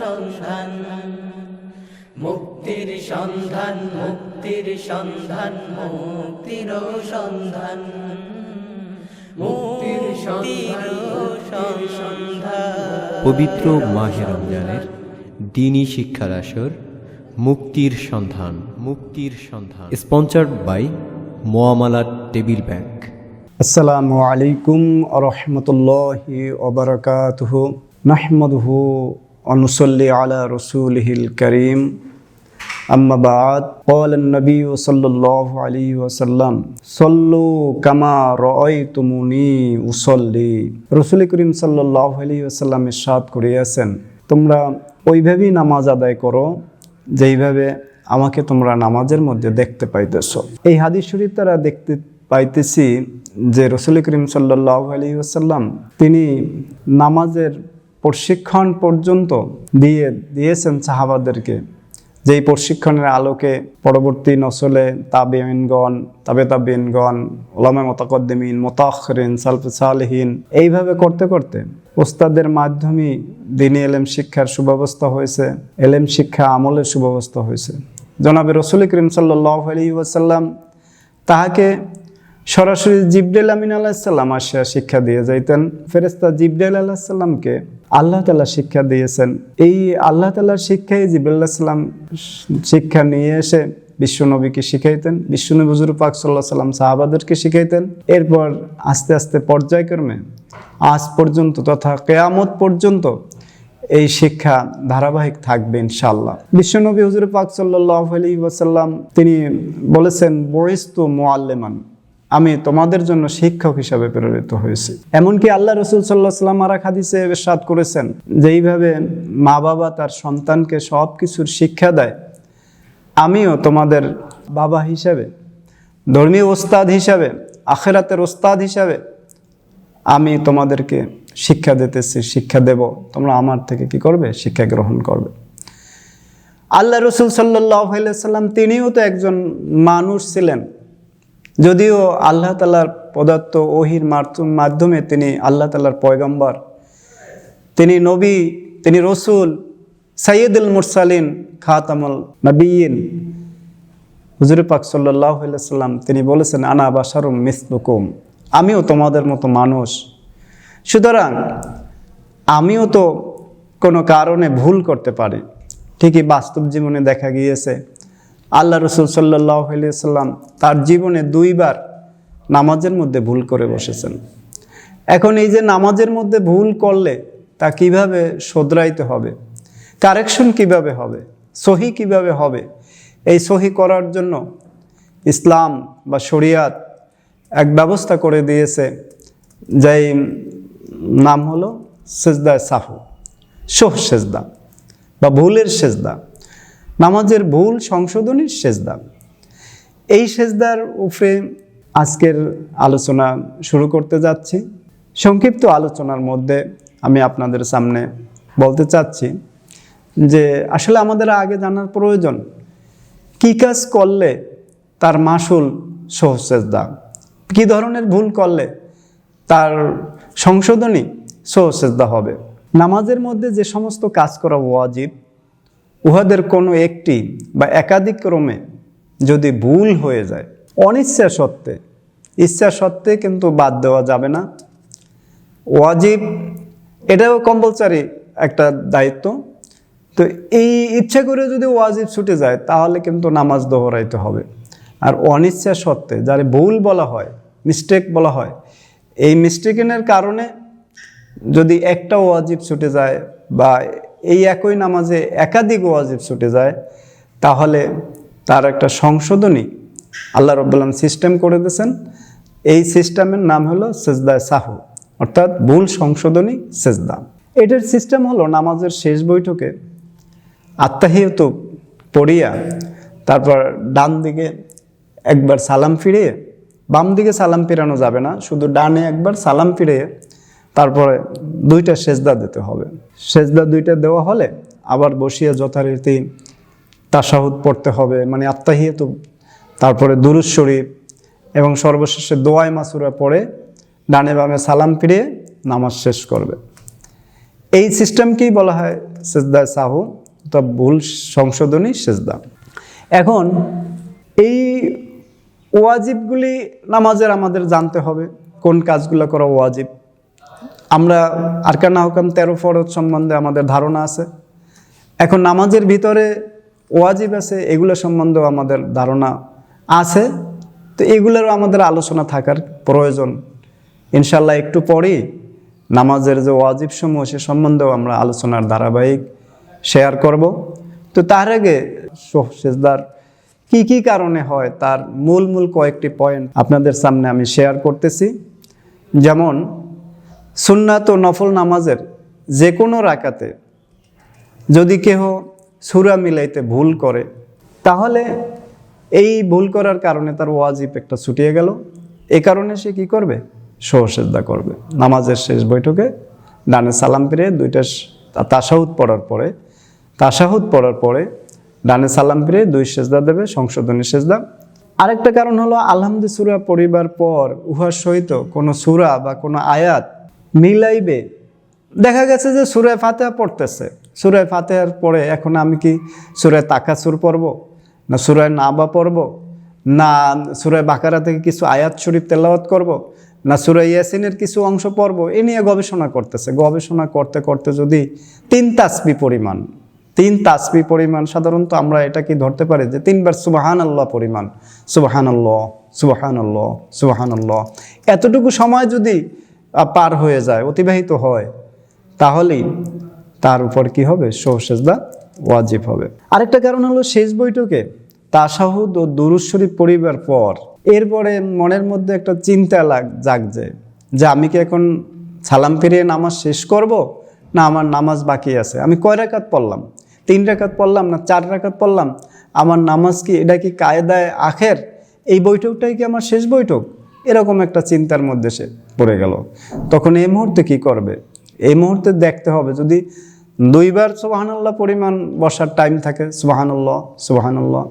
সন্ধান মুক্তির সন্ধান মুক্তির সন্ধান মুক্তির সন্ধান মুক্তির সন্ধান। পবিত্র মাহে রমজানের দিনী শিক্ষার আসর মুক্তির সন্ধান মুক্তির সন্ধান। স্পন্সার্ড বাই মোয়ামালা টেবিল ব্যাংক। আসসালামু আলাইকুম রহমতুল্লাহি ওবরকাতুহ নাহমদহু অনুসল্লি আলা রসুলহিল করিম আম্মা বাদ قال النبي صلى الله عليه وسلم صلوا كما رأيتموني উসল্লি রসুল করিম সাল্লাল্লাহু আলাইহি ওয়াসাল্লাম ইরশাদ করিয়াছেন তোমরা ওইভাবেই নামাজ আদায় করো যেইভাবে আমাকে তোমরা নামাজের মধ্যে দেখতে পাইতেছ এই হাদিস শরীফ তারা দেখতে পাইতেছি যে রসুল করিম সাল্লাহ আলী আসাল্লাম তিনি নামাজের প্রশিক্ষণ পর্যন্ত দিয়ে, দিয়েছেন সাহাবাদেরকে। যেই প্রশিক্ষণের আলোকে পরবর্তী নসলে তাবেইনগণ তাবে তাবিনগণ ওলামা মোতাকদ্দিমিন, মোতাখরিন, সালফে সালহীন, এইভাবে করতে করতে ওস্তাদের মাধ্যমে দিনী এলেম শিক্ষার সুব্যবস্থা হয়েছে, এলেম শিক্ষা আমলের সুব্যবস্থা হয়েছে। জনাবে রসুল করিম সাল্লাহ আলী ওয়াসাল্লাম তাহাকে সরাসরি জিব্রাইল আমিন আলাহিসাল্লাম আসিয়া শিক্ষা দিয়ে যাইতেন। ফেরেস্তা জিব্রাইল আলাহিসাল্লামকে আল্লাহ তালা শিক্ষা দিয়েছেন। এই আল্লাহ তালার শিক্ষাই জিব্রাইল সাল্লাম শিক্ষা নিয়ে এসে বিশ্বনবীকে শিখাইতেন, বিশ্বনবী হুজুর পাক সাল্লাহ সাল্লাম সাহাবাদেরকে শিখাইতেন। এরপর আস্তে আস্তে পর্যায়ক্রমে আজ পর্যন্ত তথা কেয়ামত পর্যন্ত এই শিক্ষা ধারাবাহিক থাকবে ইনশাল্লাহ বিশ্বনবী হুজুর পাক সাল্লাহ আলী ওয়াসাল্লাম তিনি বলেছেন বরিস্তু মোয়াল্লেমান আমি তোমাদের জন্য শিক্ষক হিসাবে প্রেরিত হয়েছি। এমনকি আল্লাহ রসুল সাল্লাহ সাল্লাম আরা হাদিসে সাদ করেছেন যেইভাবে মা বাবা তার সন্তানকে সব কিছুর শিক্ষা দেয়। আমিও তোমাদের বাবা হিসাবে, ধর্মীয় ওস্তাদ হিসাবে, আখেরাতের ওস্তাদ হিসাবে আমি তোমাদেরকে শিক্ষা দিতেছি, শিক্ষা দেব। তোমরা আমার থেকে কি করবে? শিক্ষা গ্রহণ করবে। আল্লাহ রসুল সাল্লাহ সাল্লাম তিনিও তো একজন মানুষ ছিলেন। যদিও আল্লাহ তালার পদার্থ ওহির মাধ্যমে তিনি আল্লাহ তালার পয়গম্বর, তিনি নবী, তিনি রসুল সাইয়দুল মুরসালিন খাতামুল নবীন। হুজুর পাক সাল্লাহ সাল্লাম তিনি বলেছেন, আনা বাসারুম মিসলুকুম, আমিও তোমাদের মতো মানুষ। সুতরাং আমিও তো কোনো কারণে ভুল করতে পারি। ঠিকই বাস্তব জীবনে দেখা গিয়েছে। আল্লাহ রসুল সাল্লাহ সাল্লাম তার জীবনে দুইবার নামাজের মধ্যে ভুল করে বসেছেন। এখন এই যে নামাজের মধ্যে ভুল করলে তা কীভাবে শোধরাইতে হবে? কারেকশন কীভাবে হবে? সহি কীভাবে হবে? এই সহি করার জন্য ইসলাম বা শরিয়াত এক ব্যবস্থা করে দিয়েছে, যাই নাম হলো সেজদায় সাফু সোহ সেজদা বা ভুলের সেজদা। নামাজের ভুল সংশোধনীর সেজদা। এই সেজদার উপরে আজকের আলোচনা শুরু করতে যাচ্ছি। সংক্ষিপ্ত আলোচনার মধ্যে আমি আপনাদের সামনে বলতে চাচ্ছি যে, আসলে আমাদের আগে জানার প্রয়োজন, কী কাজ করলে তার মাসুল সহসেজদা কী ধরনের ভুল করলে তার সংশোধনী সহসেজদা হবে? নামাজের মধ্যে যে সমস্ত কাজ করা ওয়াজিব উহাদের কোনো একটি বা একাধিক ক্রমে যদি ভুল হয়ে যায়, অনিচ্ছা সত্ত্বে, ইচ্ছা সত্ত্বে কিন্তু বাদ দেওয়া যাবে না। ওয়াজিব, এটাও কম্পালসারি একটা দায়িত্ব। তো এই ইচ্ছা করে যদি ওয়াজিব ছুটে যায়, তাহলে কিন্তু নামাজ দোহরাইতে হবে। আর অনিচ্ছা সত্ত্বে, যারে ভুল বলা হয় মিস্টেক বলা হয়, এই মিস্টেকেনের কারণে যদি একটা ওয়াজিব ছুটে যায় বা এই একই নামাজে একাধিক ওয়াজিব ছুটে যায়, তাহলে তার একটা সংশোধনী আল্লাহ রব্বুল্লাম সিস্টেম করে দিয়েছেন। এই সিস্টেমের নাম হলো সেজদায় সাহু, অর্থাৎ ভুল সংশোধনী সেজদা। এটার সিস্টেম হলো নামাজের শেষ বৈঠকে আত্মাহিয়ত পড়িয়া তারপর ডান দিকে একবার সালাম ফিরিয়ে বাম দিকে সালাম ফিরানো যাবে না, শুধু ডানে একবার সালাম ফিরিয়ে তারপরে দুইটা সেজদা দিতে হবে। সেজদা দুইটা দেওয়া হলে আবার বসিয়ে যথারীতি তাসাহুদ পড়তে হবে মানে আত্মাহিয়ত তারপরে দুরুজ শরীফ এবং সর্বশেষে দোয়াই মাসুরা পড়ে, ডানে বামে সালাম ফিরিয়ে নামাজ শেষ করবে। এই সিস্টেমকেই বলা হয় সেজদা সাহু, অর্থাৎ ভুল সংশোধনী সেজদা। এখন এই ওয়াজিবগুলি নামাজের আমাদের জানতে হবে, কোন কাজগুলো করা ওয়াজিব। আমরা আরকানা হকাম তেরো ফরজ সম্বন্ধে আমাদের ধারণা আছে। এখন নামাজের ভিতরে ওয়াজিব আছে, এগুলো সম্বন্ধেও আমাদের ধারণা আছে। তো এগুলোরও আমাদের আলোচনা থাকার প্রয়োজন। ইনশাল্লাহ একটু পরেই নামাজের যে ওয়াজিব সমূহ সে সম্বন্ধেও আমরা আলোচনার ধারাবাহিক শেয়ার করব। তো তার আগে সেজদার কি কি কারণে হয় তার মূল মূল কয়েকটি পয়েন্ট আপনাদের সামনে আমি শেয়ার করতেছি। যেমন সুন্নাত ও নফল নামাজের যে কোনো রাকাতে যদি কেহ সুরা মিলাইতে ভুল করে, তাহলে এই ভুল করার কারণে তার ওয়াজিব একটা ছুটিয়ে গেল। এ কারণে সে কি করবে? সহসেজদা করবে। নামাজের শেষ বৈঠকে ডানে সালাম ফিরে দুইটা তাসাহুদ পড়ার পরে, তাসাহুদ পড়ার পরে ডানে সালাম ফিরে দুই সেজদা দেবে, সংশোধনী সেজদা। আরেকটা কারণ হলো আলহামদু সুরা পড়িবার পর উহার সহিত কোনো সুরা বা কোনো আয়াত মিলাইবে। দেখা গেছে যে সুরায় ফাতেহা পড়তেছে। সুরায় ফাতেহার পরে এখন আমি কি সুরায় তাকাসুর পড়ব? না সুরায় নাবা পড়ব? না সুরায় বাকারা থেকে কিছু আয়াত শরীফ তেলাওয়াত করব? না সুরায় ইয়াসিনের কিছু অংশ পড়ব? এ নিয়ে গবেষণা করতেছে। গবেষণা করতে করতে যদি তিন তাসবি পরিমাণ, তিন তাসবি পরিমাণ, সাধারণত আমরা এটা কি ধরতে পারি যে তিনবার সুবাহান আল্লাহ পরিমাণ। সুবাহান আল্লাহ সুবাহান আল্লাহ সুবাহান আল্লাহ এতটুকু সময় যদি পার হয়ে যায়, অতিবাহিত হয়, তাহলেই তার উপর কি হবে? সহসেজদা ওয়াজিব হবে। আরেকটা কারণ হলো শেষ বৈঠকে তাসাহুদ ও দুরুজ শরীফ পড়িবার পর এরপরে মনের মধ্যে একটা চিন্তা লাগ জাগছে যে আমি কি এখন সালাম ফিরিয়ে নামাজ শেষ করব? না, আমার নামাজ বাকি আছে। আমি কয় রাকাত পড়লাম? তিন রাকাত পড়লাম না চার রাকাত পড়লাম? আমার নামাজ কি, এটা কি কায়দায় আখের? এই বৈঠকটাই কি আমার শেষ বৈঠক? এরকম একটা চিন্তার মধ্যে সে পড়ে গেল। তখন এই মুহূর্তে কি করবে? এই মুহূর্তে দেখতে হবে যদি দুইবার সুবাহানাল্লাহ পরিমাণ বসার টাইম থাকে, সুবাহানাল্লাহ সুবাহানাল্লাহ,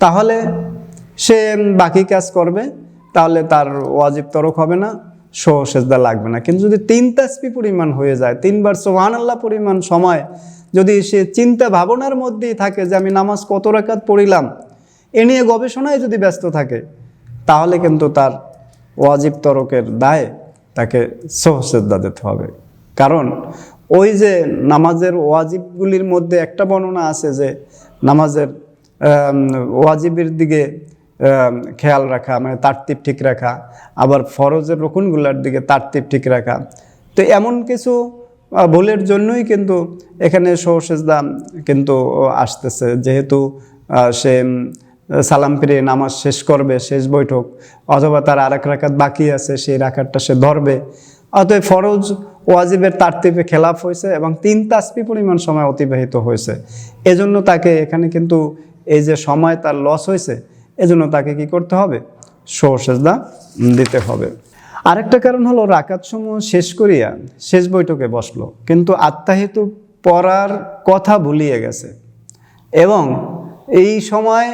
তাহলে সে বাকি কাজ করবে, তাহলে তার ওয়াজিব তরক হবে না সহ সেজদা লাগবে না। কিন্তু যদি তিন তাসপি পরিমাণ হয়ে যায়, তিনবার সুবহানাল্লাহ পরিমাণ সময় যদি সে চিন্তা ভাবনার মধ্যেই থাকে যে আমি নামাজ কত রাকাত পড়িলাম, এ নিয়ে গবেষণায় যদি ব্যস্ত থাকে, তাহলে কিন্তু তার ওয়াজিব তরকের দায় তাকে সহসেদ্দা দিতে হবে। কারণ ওই যে নামাজের ওয়াজিবগুলির মধ্যে একটা বর্ণনা আছে যে নামাজের ওয়াজিবের দিকে খেয়াল রাখা মানে তারতিব ঠিক রাখা, আবার ফরজের রকুনগুলার দিকে তারতিব ঠিক রাখা। তো এমন কিছু ভুলের জন্যই কিন্তু এখানে সহসেজদা কিন্তু আসতেছে। যেহেতু সে সালাম ফিরে নামাজ শেষ করবে, শেষ বৈঠক, অথবা তার আর এক রাখাত বাকি আছে, সেই রাখাতটা সে ধরবে। অতএব ফরজ ওয়াজিবের তারতিপে খেলাফ হয়েছে এবং তিন তাসপি পরিমাণ সময় অতিবাহিত হয়েছে। এজন্য তাকে এখানে কিন্তু এই যে সময় তার লস হয়েছে, এজন্য তাকে কি করতে হবে? সহসেজদা দিতে হবে। আরেকটা কারণ হলো রাকাত সমূহ শেষ করিয়া শেষ বৈঠকে বসল, কিন্তু আত্মাহিতু পড়ার কথা ভুলিয়ে গেছে। এবং এই সময়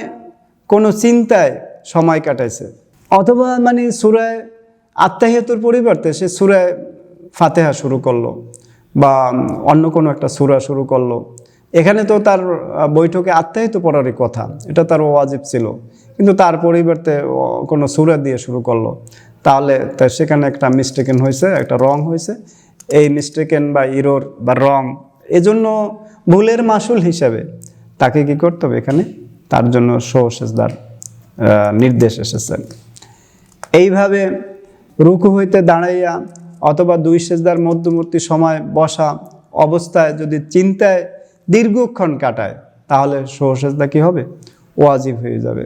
কোনো চিন্তায় সময় কাটাইছে। অথবা মানে সুরায় আত্মাহিয়তুর পরিবর্তে সে সুরায় ফাতেহা শুরু করল বা অন্য কোনো একটা সুরা শুরু করল। এখানে তো তার বৈঠকে আত্মাহিত পড়ারই কথা। এটা তার ওয়াজিব ছিল। কিন্তু তার পরিবর্তে কোনো সুরা দিয়ে শুরু করল। তাহলে সেখানে একটা মিস্টেকেন হয়েছে, একটা রং হয়েছে। এই মিস্টেকেন বা ইরোর বা রং এজন্য ভুলের মাসুল হিসাবে তাকে কি করতে হবে এখানে? তার জন্য সহসেজদার নির্দেশ এসেছেন এইভাবে রুকু হইতে দাঁড়াইয়া অথবা দুই সেজদার মধ্যবর্তী সময় বসা অবস্থায় যদি চিন্তায় দীর্ঘক্ষণ কাটায়, তাহলে সহসেজদা কি হবে? ওয়াজিব হয়ে যাবে।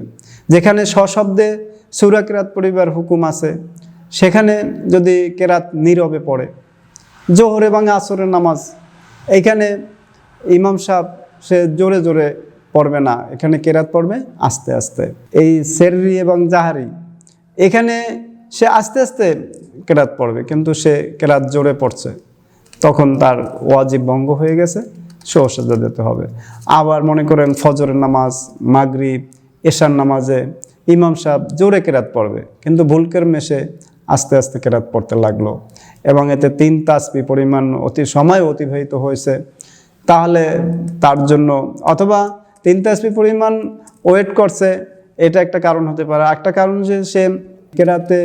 যেখানে সশব্দে সুরা কেরাত পরিবার হুকুম আছে, সেখানে যদি কেরাত নীরবে পড়ে, জোহর এবং আসরের নামাজ, এইখানে ইমাম সাহেব সে জোরে জোরে পড়বে না। এখানে কেরাত পড়বে? আস্তে আস্তে। এই সেররি এবং জাহারি, এখানে সে আস্তে আস্তে কেরাত পড়বে, কিন্তু সে কেরাত জোরে পড়ছে। তখন তার ওয়াজিব ভঙ্গ হয়ে গেছে সহসেজা দিতে হবে। আবার মনে করেন ফজরের নামাজ, মাগরিব, এশার নামাজে ইমাম সাহেব জোরে কেরাত পড়বে, কিন্তু ভুলকের মেশে আস্তে আস্তে কেরাত পড়তে লাগল। এবং এতে তিন তাসবি পরিমাণ অতি সময় অতিবাহিত হয়েছে। তাহলে তার জন্য অথবা তিন তাসবি পরিমাণ ওয়েট করছে, এটা একটা কারণ হতে পারে। একটা কারণ যে সে কেরাতে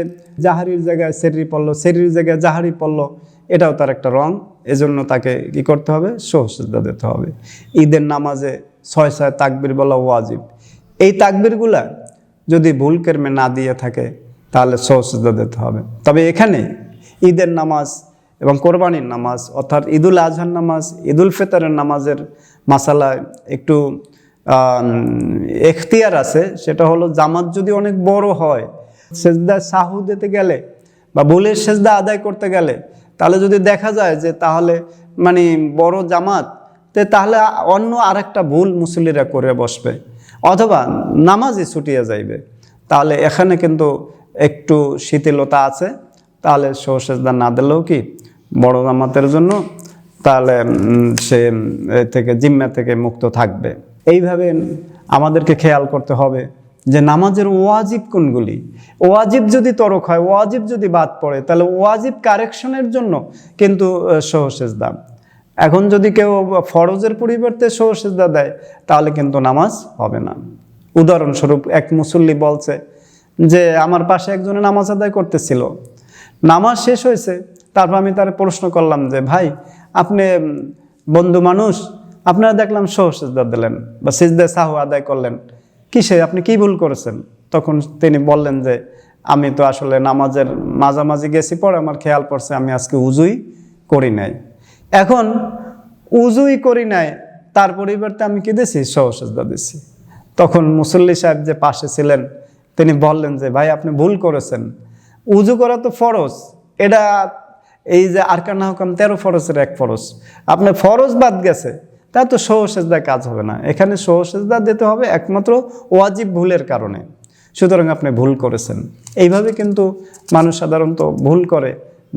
জাহারির জায়গায় সেরি পড়ল সেরির জায়গায় জাহারি পড়ল, এটাও তার একটা রং। এজন্য তাকে কি করতে হবে? সহসিদ্ধা দিতে হবে। ঈদের নামাজে ছয় ছয় তাকবির বলা ওয়াজিব। এই তাকবিরগুলা যদি ভুল কেরমে না দিয়ে থাকে, তাহলে সহসিদ্ধা দিতে হবে। তবে এখানে ঈদের নামাজ এবং কোরবানির নামাজ, অর্থাৎ ঈদুল আজহার নামাজ, ঈদুল ফিতরের নামাজের মাসালায় একটু এখতিয়ার আছে, সেটা হলো জামাত যদি অনেক বড় হয়, সেজদা সাহু দিতে গেলে বা ভুলের সেজদা আদায় করতে গেলে, তাহলে যদি দেখা যায় যে তাহলে মানে বড় জামাত, তে তাহলে অন্য আরেকটা ভুল মুসল্লিরা করে বসবে, অথবা নামাজই ছুটিয়ে যাইবে, তাহলে এখানে কিন্তু একটু শিথিলতা আছে, তাহলে সহসেজদা না দিলেও কি বড় জামাতের জন্য, তাহলে সে থেকে জিম্মা থেকে মুক্ত থাকবে। এইভাবে আমাদেরকে খেয়াল করতে হবে যে নামাজের ওয়াজিব কোনগুলি? ওয়াজিব যদি তরক হয়, ওয়াজিব যদি বাদ পড়ে, তাহলে ওয়াজিব কারেকশনের জন্য কিন্তু সহসেজদা। এখন যদি কেউ ফরজের পরিবর্তে সহসেজদা দেয়, তাহলে কিন্তু নামাজ হবে না। উদাহরণস্বরূপ এক মুসল্লি বলছে যে, আমার পাশে একজনে নামাজ আদায় করতেছিল। নামাজ শেষ হয়েছে। তারপর আমি তার প্রশ্ন করলাম যে, ভাই, আপনি বন্ধু মানুষ আপনারা দেখলাম সহসেজদা দিলেন বা সিজদা সাহু আদায় করলেন। কিসে? আপনি কি ভুল করেছেন? তখন তিনি বললেন যে, আমি তো আসলে নামাজের মাঝামাঝি গেছি, পরে আমার খেয়াল পড়ছে, আমি আজকে উজুই করি নাই। এখন উজুই করি নাই, তার পরিবর্তে আমি কি দিছি? সহসেজদা দিছি। তখন মুসল্লি সাহেব যে পাশে ছিলেন, তিনি বললেন যে, ভাই, আপনি ভুল করেছেন। উজু করা তো ফরজ। এটা এই যে আরকানা হুকাম তেরো ফরজের এক ফরজ। আপনার ফরজ বাদ গেছে। তা তো সহসেজদা কাজ হবে না। এখানে সহসেজদা দিতে হবে একমাত্র ওয়াজিব ভুলের কারণে। সুতরাং আপনি ভুল করেছেন। এইভাবে কিন্তু মানুষ সাধারণত ভুল করে।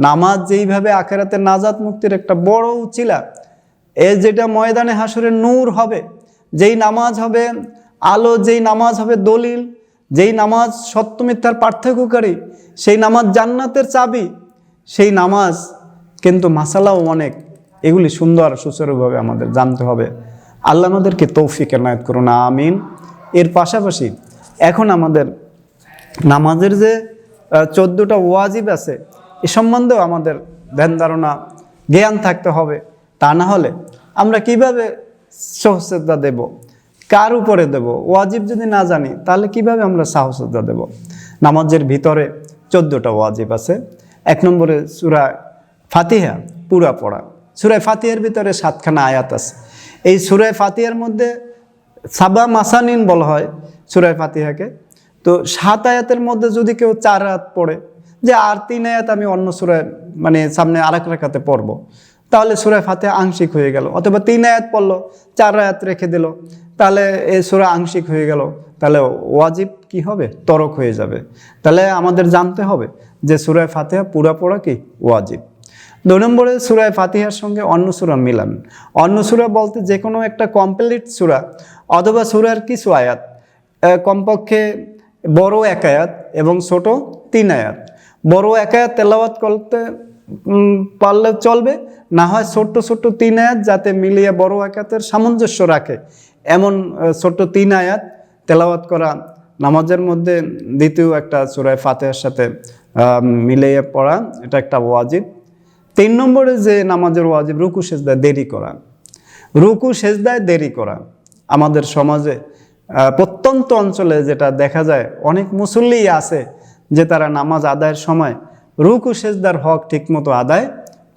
নামাজ যেইভাবে আখেরাতে নাজাত মুক্তির একটা বড় উচিলা, এ যেটা ময়দানে হাসরের নূর হবে, যেই নামাজ হবে আলো, যেই নামাজ হবে দলিল, যেই নামাজ সত্য মিথ্যার পার্থক্যকারী, সেই নামাজ জান্নাতের চাবি, সেই নামাজ কিন্তু মাসালাও অনেক। এগুলি সুন্দর সুচারুভাবে আমাদের জানতে হবে। আল্লাহ আমাদেরকে তৌফিক এনায়ত করুন, আমিন। এর পাশাপাশি এখন আমাদের নামাজের যে চোদ্দোটা ওয়াজিব আছে, এ সম্বন্ধেও আমাদের ধ্যান ধারণা, জ্ঞান থাকতে হবে। তা না হলে আমরা কীভাবে সহসেদা দেব? কার উপরে দেব? ওয়াজিব যদি না জানি, তাহলে কীভাবে আমরা সাহসেদা দেব? নামাজের ভিতরে চোদ্দোটা ওয়াজিব আছে। এক নম্বরে সুরা ফাতিহা, পুরা পড়া। সুরায় ফাতিহার ভিতরে সাতখানা আয়াত আছে। এই সুরায় ফাতিহার মধ্যে সাবা মাসানিন বলা হয় সুরায় ফাতিহাকে। তো সাত আয়াতের মধ্যে যদি কেউ চার আয়াত পড়ে, যে আর তিন আয়াত আমি অন্য সুরায় মানে সামনে আরেক রেখাতে পড়ব, তাহলে সুরায় ফাতিহা আংশিক হয়ে গেল। অথবা তিন আয়াত পড়ল, চার আয়াত রেখে দিল, তাহলে এই সুরা আংশিক হয়ে গেল। তাহলে ওয়াজিব কি হবে? তরক হয়ে যাবে। তাহলে আমাদের জানতে হবে যে সুরায় ফাতিহা পুরা পড়া কি? ওয়াজিব। দুই নম্বরে সুরায় ফাতিহার সঙ্গে অন্য সুরা মিলান। অন্য সুরা বলতে যে কোনো একটা কমপ্লিট সুরা অথবা সুরার কিছু আয়াত কমপক্ষে বড় এক আয়াত এবং ছোট তিন আয়াত। বড় এক আয়াত তেলাওয়াত করতে পারলে চলবে, না হয় ছোট্ট ছোট্ট তিন আয়াত যাতে মিলিয়ে বড় আয়াতের সামঞ্জস্য রাখে। এমন ছোট্ট তিন আয়াত তেলাওয়াত করা নামাজের মধ্যে দ্বিতীয় একটা সুরায় ফাতেহার সাথে মিলিয়ে পড়া, এটা একটা ওয়াজিব। তিন নম্বরে যে নামাজের ওয়াজিব, রুকু, সেজদায় দেরি করা। রুকু, সেজদায় দেরি করা। আমাদের সমাজে প্রত্যন্ত অঞ্চলে যেটা দেখা যায়, অনেক মুসল্লিই আছে যে তারা নামাজ আদায়ের সময় রুকু, সেজদার হক ঠিকমতো আদায়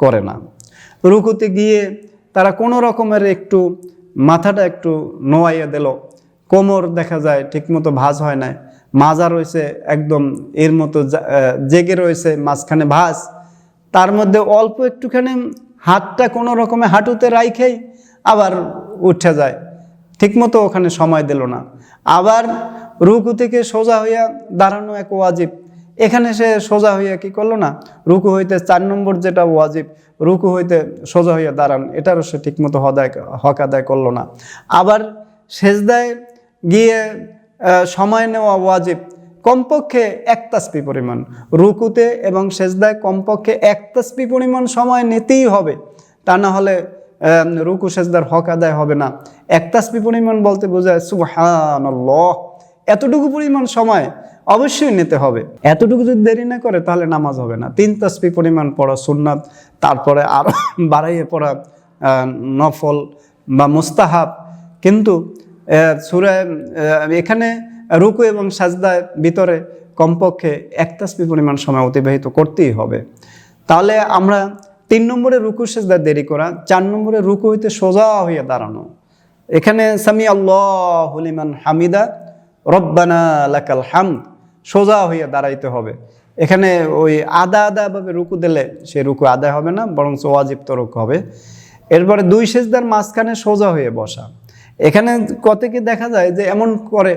করে না। রুকুতে গিয়ে তারা কোনো রকমের একটু মাথাটা একটু নোয়াইয়া দিল। কোমর দেখা যায় ঠিকমতো ভাঁজ হয় না মাজা রয়েছে একদম এর মতো জেগে রয়েছে, মাঝখানে ভাঁজ। তার মধ্যে অল্প একটুখানি হাতটা কোনো রকমে হাঁটুতে রাইখেই আবার উঠে যায়। ঠিকমতো ওখানে সময় দিল না। আবার রুকু থেকে সোজা হইয়া দাঁড়ানো এক ওয়াজিব। এখানে সে সোজা হইয়া কি করল না? রুকু হইতে চার নম্বর যেটা ওয়াজিব, রুকু হইতে সোজা হইয়া দাঁড়ান। এটারও সে ঠিকমতো হদায়, হক আদায় করল না। আবার সেজদায় গিয়ে সময় নেওয়া ওয়াজিব। কমপক্ষে এক তাসপি পরিমাণ। রুকুতে এবং সেজদায় কমপক্ষে এক তাসপি পরিমাণ সময় নিতেই হবে। তা না হলে রুকু, সেজদার হক আদায় হবে না। এক তাসপি পরিমাণ বলতে বোঝায় সুবহানাল্লাহ। এতটুকু পরিমাণ সময় অবশ্যই নিতে হবে। এতটুকু যদি দেরি না করে, তাহলে নামাজ হবে না। তিন তাসপি পরিমাণ পড়া সুন্নাত, তারপরে আরও বাড়াইয়ে পড়া নফল বা মুস্তাহাব। কিন্তু সুরায় এখানে রুকু এবং সাজদার ভিতরে কমপক্ষে এক তাসপি পরিমাণ সময় অতিবাহিত করতেই হবে। তাহলে আমরা তিন নম্বরে রুকু, সেজদা দেরি করা, চার নম্বরে রুকু হইতে সোজা হইয়া দাঁড়ানো। এখানে সামি আল্লাহ লিমান হামিদা, রব্বানা লাকাল হামদ, সোজা হইয়া দাঁড়াইতে হবে। এখানে ওই আদা আদাভাবে রুকু দিলে সে রুকু আদায় হবে না বরং ওয়াজিব তরক হবে। এরপরে দুই সেজদার মাঝখানে সোজা হয়ে বসা। এখানে কতকে দেখা যায় যে এমন করে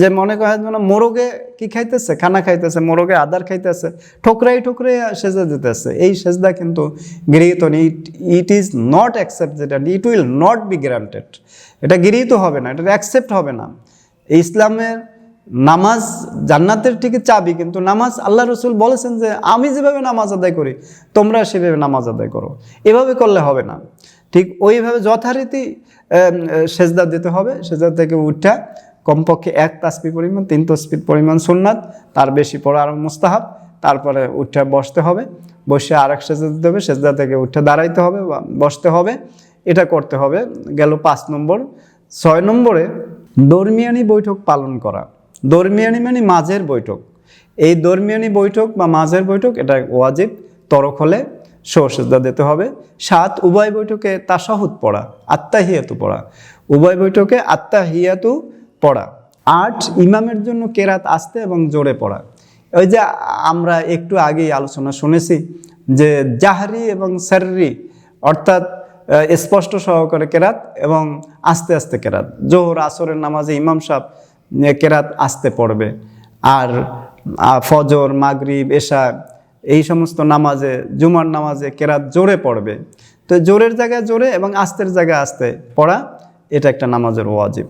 যে মনে করা যেন মোরগে কি খাইতেছে? খানা খাইতেছে, মোরগে আদার খাইতেছে ঠোকরাই ঠোকরাই সেজা দিতেছে। এই সেজদা কিন্তু গৃহীত it it is not accept যেটা it will not be granted এটা গৃহীত হবে না, এটা অ্যাকসেপ্ট হবে না। ইসলামের নামাজ জান্নাতের ঠিকই চাবি, কিন্তু নামাজ আল্লাহ রসুল বলেছেন যে, আমি যেভাবে নামাজ আদায় করি, তোমরা সেভাবে নামাজ আদায় করো। এভাবে করলে হবে না। ঠিক ওইভাবে যথারীতি সেজদা দিতে হবে। সেজদা থেকে উঠা, কমপক্ষে এক তাসপি পরিমাণ, তিন তসপির পরিমাণ সুন্নাত, তার বেশি পড়া আর মুস্তাহাব। তারপরে উঠে বসতে হবে। বসে আর এক সেজদা দিতে হবে। সেজদা থেকে উঠে দাঁড়াইতে হবে বা বসতে হবে। এটা করতে হবে। গেল পাঁচ নম্বর। ছয় নম্বরে দরমিয়ানি বৈঠক পালন করা। দরমিয়ানি মানে মাঝের বৈঠক। এই দরমিয়ানি বৈঠক বা মাঝের বৈঠক, এটা ওয়াজিব, তরক হলে সরসেজদা দিতে হবে। সাত, উভয় বৈঠকে তাসাহুদ পড়া আত্মাহিয়াতু পড়া। উভয় বৈঠকে আত্মাহিয়াতু পড়া। আট, ইমামের জন্য কেরাত আসতে এবং জোরে পড়া। ওই যে আমরা একটু আগেই আলোচনা শুনেছি যে জাহারি এবং সাররি, অর্থাৎ স্পষ্ট সহকারে কেরাত এবং আস্তে আস্তে কেরাত। জোহর, আসরের নামাজে ইমাম সাহেব কেরাত আস্তে পড়বে। আর ফজর, মাগরিব, এশা এই সমস্ত নামাজে, জুমার নামাজে কেরাত জোরে পড়বে। তো জোরের জায়গায় জোরে এবং আস্তের জায়গায় আস্তে পড়া, এটা একটা নামাজের ওয়াজিব।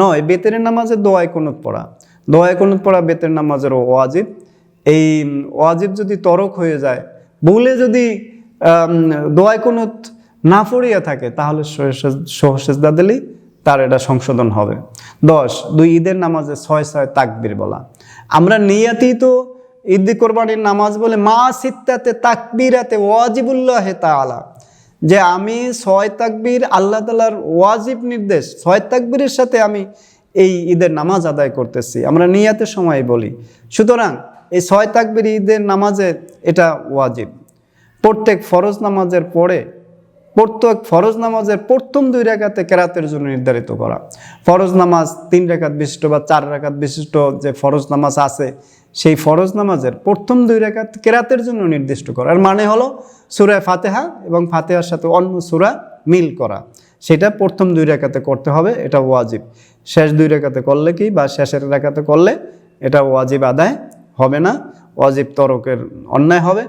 নয়, বেতের নামাজে দোয়ায় কুনুত পড়া। দোয়ায় কুনুত পড়া, বেতের নামাজের ওয়াজিব। এই ওয়াজিব যদি তরক হয়ে যায় বলে যদি দোয়ায় কুনুত না পড়িয়া থাকে, তাহলে সহসেজদা দিলেই তার এটা সংশোধন হবে। দশ, দুই ঈদের নামাজে ছয় ছয় তাকবির বলা। আমরা নিয়াতেই তো ঈদ কোরবানির নামাজ বলে, মা সিত্তাতে তাকবিরাতে ওয়াজিবুল্লাহ তাআলা। যে আমি ছয় তাকবির আল্লাহ তালার ওয়াজিব নির্দেশ, ছয় তাকবিরের সাথে আমি এই ঈদের নামাজ আদায় করতেছি। আমরা নিয়াতের সময় বলি। সুতরাং এই ছয় তাকবির ঈদের নামাজে এটা ওয়াজিব। প্রত্যেক ফরজ নামাজের পরে প্রত্যেক ফরজ নামাজের প্রথম দুই রেখাতে কেরাতের জন্য নির্ধারিত করা। ফরজ নামাজ তিন রেখাত বিশিষ্ট বা চার রেখাত বিশিষ্ট যে ফরজ নামাজ আছে, সেই ফরজ নামাজের প্রথম দুই রেখাত কেরাতের জন্য নির্দিষ্ট করা। আর মানে হলো সুরায় ফাতেহা এবং ফাতেহার সাথে অন্য সুরা মিল করা। সেটা প্রথম দুই রেখাতে করতে হবে, এটা ওয়াজিব। শেষ দুই রেখাতে করলে কি বা শেষের রেখাতে করলে এটা ওয়াজিব আদায় হবে না। ওয়াজিব তরকের অন্যায় হবে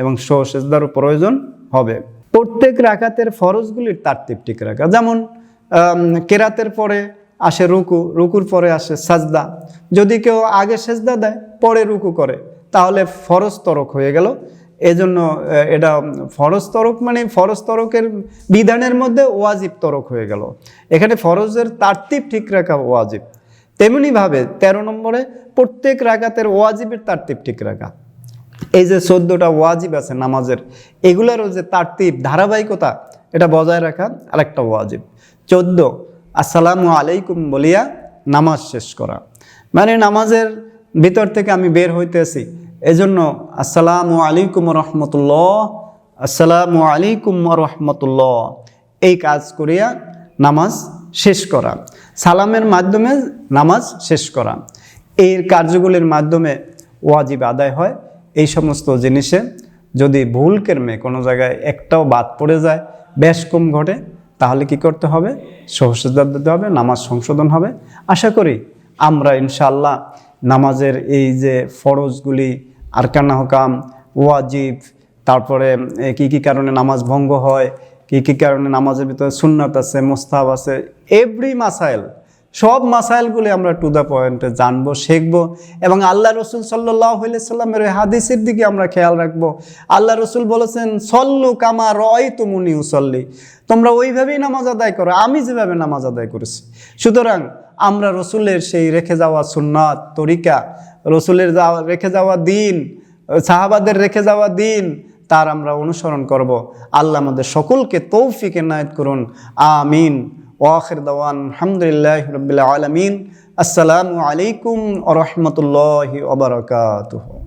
এবং সহসেজদারও প্রয়োজন হবে। প্রত্যেক রাকাতের ফরজগুলির তারতিব ঠিক রাখা। যেমন কেরাতের পরে আসে রুকু, রুকুর পরে আসে সাজদা। যদি কেউ আগে সেজদা দেয়, পরে রুকু করে, তাহলে ফরজ তরক হয়ে গেল। এজন্য এটা ফরজ তরক মানে ফরজ তরকের বিধানের মধ্যে ওয়াজিব তরক হয়ে গেল। এখানে ফরজের তারতিব ঠিক রাখা ওয়াজিব। তেমনিভাবে তেরো নম্বরে প্রত্যেক রাকাতের ওয়াজিবের তারতিব ঠিক রাখা। এই যে চোদ্দোটা ওয়াজিব আছে নামাজের, এগুলোরও যে তারতিব, ধারাবাহিকতা, এটা বজায় রাখা আরেকটা ওয়াজিব। চোদ্দ, আসসালামু আলাইকুম বলিয়া নামাজ শেষ করা। মানে নামাজের ভিতর থেকে আমি বের হইতেছি, এজন্য আসসালামু আলাইকুম রহমতুল্লাহ, আসসালামু আলাইকুম রহমতুল্লাহ, এই কাজ করিয়া নামাজ শেষ করা। সালামের মাধ্যমে নামাজ শেষ করা। এই কার্যগুলির মাধ্যমে ওয়াজিব আদায় হয়। এই সমস্ত জিনিসে যদি ভুল কেরমে কোনো জায়গায় একটাও বাদ পড়ে যায়, বেশ কম ঘটে, তাহলে কি করতে হবে? সহসেজদা দিতে হবে, নামাজ সংশোধন হবে। আশা করি আমরা ইনশাআল্লাহ নামাজের এই যে ফরজগুলি, আরকানা হকাম, ওয়াজিব, তারপরে কি কি কারণে নামাজ ভঙ্গ হয়, কি কি কারণে নামাজের ভিতরে সুন্নাত আছে মোস্তাব আছে এভরি মাসাইল সব মাসাইলগুলি আমরা টু দ্য পয়েন্টে জানব, শিখব এবং আল্লাহ রসুল সাল্লাহ সাল্লামের ওই হাদিসের দিকে আমরা খেয়াল রাখব। আল্লাহ রসুল বলেছেন, সল্লু কামা রয় তুমুনি উসল্লি। তোমরা ওইভাবেই নামাজ আদায় করো, আমি যেভাবে নামাজ আদায় করেছি। সুতরাং আমরা রসুলের সেই রেখে যাওয়া সুন্নাত, তরিকা, রসুলের যাওয়া রেখে যাওয়া দিন, সাহাবাদের রেখে যাওয়া দিন, তার আমরা অনুসরণ করব। আল্লাহ আমাদের সকলকে তৌফিক এনায়ত করুন, আমিন। ওয়াখির দাওয়ান আলহামদুলিল্লাহ রবিল্লা আলমিন আসসালামু আলাইকুম আ রহমতুল্লাহ ওবরাকাতুহ